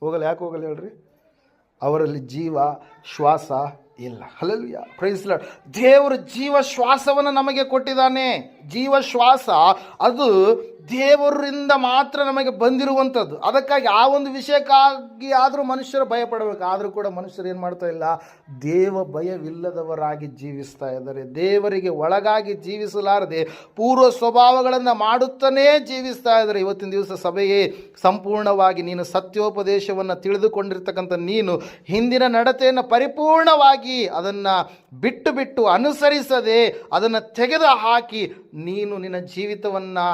ಹೋಗಲ್ಲ, ಯಾಕೆ ಹೋಗಲ್ಲ ಹೇಳ್ರಿ? ಅವರಲ್ಲಿ ಜೀವ, ಶ್ವಾಸ ಇಲ್ಲ. ಹಲಲ್ಯ ಪ್ರೈಸ್ ಲಾರ್ಡ್ ದೇವರು ಜೀವ ಶ್ವಾಸವನ್ನು ನಮಗೆ ಕೊಟ್ಟಿದ್ದಾನೆ. ಜೀವ ಶ್ವಾಸ, ಅದು ದೇವರಿಂದ ಮಾತ್ರ ನಮಗೆ ಬಂದಿರುವಂಥದ್ದು. ಅದಕ್ಕಾಗಿ ಆ ಒಂದು ವಿಷಯಕ್ಕಾಗಿ ಆದರೂ ಮನುಷ್ಯರು ಭಯಪಡಬೇಕು. ಆದರೂ ಕೂಡ ಮನುಷ್ಯರು ಏನು ಮಾಡ್ತಾ ಇಲ್ಲ, ದೇವ ಭಯವಿಲ್ಲದವರಾಗಿ ಜೀವಿಸ್ತಾ ಇದ್ದಾರೆ. ದೇವರಿಗೆ ಒಳಗಾಗಿ ಜೀವಿಸಲಾರದೆ ಪೂರ್ವ ಸ್ವಭಾವಗಳನ್ನು ಮಾಡುತ್ತಲೇ ಜೀವಿಸ್ತಾ ಇದ್ದಾರೆ. ಇವತ್ತಿನ ದಿವಸ ಸಭೆಯೇ ಸಂಪೂರ್ಣವಾಗಿ ನೀನು ಸತ್ಯೋಪದೇಶವನ್ನು ತಿಳಿದುಕೊಂಡಿರ್ತಕ್ಕಂಥ ನೀನು ಹಿಂದಿನ ನಡತೆಯನ್ನು ಪರಿಪೂರ್ಣವಾಗಿ ಅದನ್ನು ಬಿಟ್ಟು ಬಿಟ್ಟು ಅನುಸರಿಸದೆ ಅದನ್ನು ತೆಗೆದು ಹಾಕಿ ನೀನು ನಿನ್ನ ಜೀವಿತವನ್ನು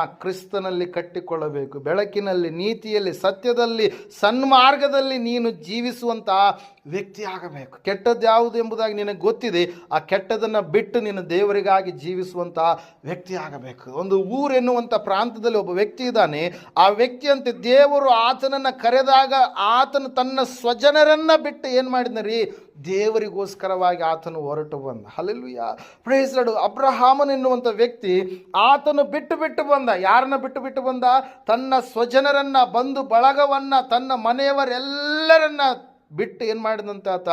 ಕ್ರಿಸ್ತನಲ್ಲಿ ಕಟ್ಟಿಕೊಳ್ಳಬೇಕು. ಬೆಳಕಿನಲ್ಲಿ, ನೀತಿಯಲ್ಲಿ, ಸತ್ಯದಲ್ಲಿ, ಸನ್ಮಾರ್ಗದಲ್ಲಿ ನೀನು ಜೀವಿಸುವಂತಹ ವ್ಯಕ್ತಿ ಆಗಬೇಕು ಕೆಟ್ಟದ್ದು ಯಾವುದು ಎಂಬುದಾಗಿ ನಿನಗೆ ಗೊತ್ತಿದೆ. ಆ ಕೆಟ್ಟದನ್ನು ಬಿಟ್ಟು ನಿನ್ನ ದೇವರಿಗಾಗಿ ಜೀವಿಸುವಂತಹ ವ್ಯಕ್ತಿ ಆಗಬೇಕು ಒಂದು ಊರೆನ್ನುವಂಥ ಪ್ರಾಂತದಲ್ಲಿ ಒಬ್ಬ ವ್ಯಕ್ತಿ ಇದ್ದಾನೆ. ಆ ವ್ಯಕ್ತಿಯಂತೆ ದೇವರು ಆತನನ್ನು ಕರೆದಾಗ ಆತನು ತನ್ನ ಸ್ವಜನರನ್ನು ಬಿಟ್ಟು ಏನು ಮಾಡಿದ್ನರಿ? ದೇವರಿಗೋಸ್ಕರವಾಗಿ ಆತನು ಹೊರಟು ಬಂದ. ಹಲಲುಯ ಯಾ ಪ್ರೇಸರಡು ಅಬ್ರಹಾಮನ್ ಎನ್ನುವಂಥ ವ್ಯಕ್ತಿ ಆತನು ಬಿಟ್ಟು ಬಿಟ್ಟು ಬಂದ. ಯಾರನ್ನ ಬಿಟ್ಟು ಬಿಟ್ಟು ಬಂದ? ತನ್ನ ಸ್ವಜನರನ್ನ, ಬಂಧು ಬಳಗವನ್ನ, ತನ್ನ ಮನೆಯವರೆಲ್ಲರನ್ನ ಬಿಟ್ಟು ಏನು ಮಾಡಿದಂತ ಆತ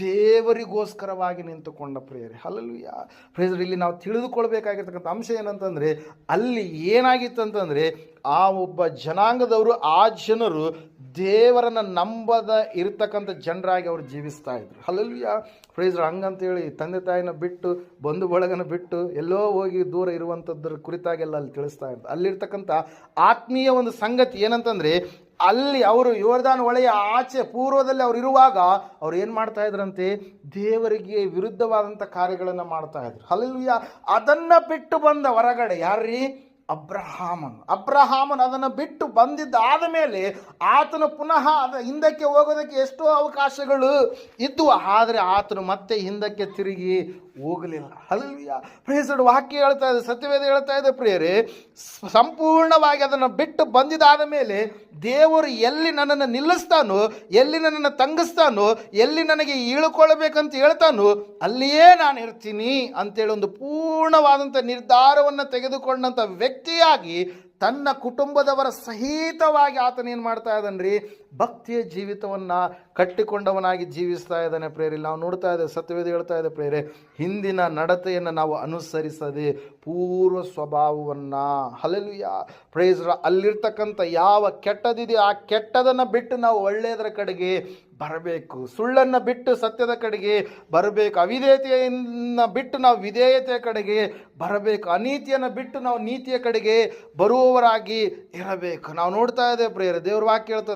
ದೇವರಿಗೋಸ್ಕರವಾಗಿ ನಿಂತುಕೊಂಡ ಪ್ರೇಯರೆ. ಯಾ ಪ್ರೇಯರ್ ಇಲ್ಲಿ ನಾವು ತಿಳಿದುಕೊಳ್ಬೇಕಾಗಿರ್ತಕ್ಕಂಥ ಅಂಶ ಏನಂತಂದರೆ, ಅಲ್ಲಿ ಏನಾಗಿತ್ತು ಅಂತಂದರೆ, ಆ ಒಬ್ಬ ಜನಾಂಗದವರು, ಆ ಜನರು ದೇವರನ್ನ ನಂಬದ ಇರತಕ್ಕಂಥ ಜನರಾಗಿ ಅವರು ಜೀವಿಸ್ತಾ ಇದ್ರು. ಯಾ ಫ್ರೈಸ್ರು ಹಂಗಂತೇಳಿ ತಂದೆ ತಾಯಿನ ಬಿಟ್ಟು, ಬಂಧು ಬಳಗನ ಬಿಟ್ಟು, ಎಲ್ಲೋ ಹೋಗಿ ದೂರ ಇರುವಂಥದ್ರ ಕುರಿತಾಗೆಲ್ಲ ಅಲ್ಲಿ ತಿಳಿಸ್ತಾ ಇದ್ರು. ಅಲ್ಲಿರ್ತಕ್ಕಂಥ ಆತ್ಮೀಯ ಒಂದು ಸಂಗತಿ ಏನಂತಂದರೆ ಅಲ್ಲಿ ಅವರು ಯೋರ್ದಾನ್ ಒಳೆಯ ಆಚೆ ಪೂರ್ವದಲ್ಲಿ ಅವರು ಇರುವಾಗ ಅವ್ರು ಏನು ಮಾಡ್ತಾ ಇದ್ರಂತೆ? ದೇವರಿಗೆ ವಿರುದ್ಧವಾದಂಥ ಕಾರ್ಯಗಳನ್ನು ಮಾಡ್ತಾ ಇದ್ರು. ಅಲ್ಲಿಯ ಅದನ್ನು ಬಿಟ್ಟು ಬಂದ ಹೊರಗಡೆ ಯಾರ್ರೀ? ಅಬ್ರಹಾಮನ್. ಅಬ್ರಹಾಮನ್ ಅದನ್ನು ಬಿಟ್ಟು ಬಂದಿದ್ದಾದ ಮೇಲೆ ಆತನು ಪುನಃ ಅದ ಹಿಂದಕ್ಕೆ ಹೋಗೋದಕ್ಕೆ ಎಷ್ಟೋ ಅವಕಾಶಗಳು ಇದ್ದು ಆದರೆ ಆತನು ಮತ್ತೆ ಹಿಂದಕ್ಕೆ ತಿರುಗಿ ಹೋಗಲಿಲ್ಲ. ಅಲ್ವಿಯ ಪ್ರಿಯಸಡು ವಾಕ್ಯ ಹೇಳ್ತಾ ಇದೆ, ಸತ್ಯವೇದ ಹೇಳ್ತಾ ಇದೆ, ಪ್ರಿಯರೇ. ಸಂಪೂರ್ಣವಾಗಿ ಅದನ್ನು ಬಿಟ್ಟು ಬಂದಿದ್ದಾದ ಮೇಲೆ ದೇವರು ಎಲ್ಲಿ ನನ್ನನ್ನು ನಿಲ್ಲಿಸ್ತಾನೋ, ಎಲ್ಲಿ ನನ್ನನ್ನು ತಂಗಿಸ್ತಾನೋ, ಎಲ್ಲಿ ನನಗೆ ಇಳ್ಕೊಳ್ಬೇಕಂತ ಹೇಳ್ತಾನೋ, ಅಲ್ಲಿಯೇ ನಾನು ಇರ್ತೀನಿ ಅಂತೇಳಿ ಒಂದು ಪೂರ್ಣವಾದಂಥ ನಿರ್ಧಾರವನ್ನು ತೆಗೆದುಕೊಂಡಂಥ ವ್ಯಕ್ತಿಯಾಗಿ ತನ್ನ ಕುಟುಂಬದವರ ಸಹಿತವಾಗಿ ಆತನೇನು ಮಾಡ್ತಾ ಇದ್ದಾನ್ರಿ? ಭಕ್ತಿಯ ಜೀವಿತವನ್ನು ಕಟ್ಟಿಕೊಂಡವನಾಗಿ ಜೀವಿಸ್ತಾ ಇದ್ದಾನೆ ಪ್ರೇರಿ. ನಾವು ನೋಡ್ತಾ ಇದ್ದೇವೆ, ಸತ್ಯವೇದ ಹೇಳ್ತಾ ಇದೆ ಪ್ರೇರೆ, ಹಿಂದಿನ ನಡತೆಯನ್ನು ನಾವು ಅನುಸರಿಸದೆ ಪೂರ್ವ ಸ್ವಭಾವವನ್ನು ಹಲಲುಯ ಪ್ರೇಸ್ ಅಲ್ಲಿರ್ತಕ್ಕಂಥ ಯಾವ ಕೆಟ್ಟದಿದೆಯೋ ಆ ಕೆಟ್ಟದನ್ನು ಬಿಟ್ಟು ನಾವು ಒಳ್ಳೆಯದರ ಕಡೆಗೆ ಬರಬೇಕು. ಸುಳ್ಳನ್ನು ಬಿಟ್ಟು ಸತ್ಯದ ಕಡೆಗೆ ಬರಬೇಕು. ಅವಿಧೇಯತೆಯನ್ನು ಬಿಟ್ಟು ನಾವು ವಿಧೇಯತೆಯ ಕಡೆಗೆ ಬರಬೇಕು. ಅನೀತಿಯನ್ನು ಬಿಟ್ಟು ನಾವು ನೀತಿಯ ಕಡೆಗೆ ಬರುವವರಾಗಿ ಇರಬೇಕು. ನಾವು ನೋಡ್ತಾ ಇದ್ದೇವೆ ಪ್ರೇಯರ್, ದೇವ್ರ ವಾಕ್ಯ ಹೇಳ್ತಾ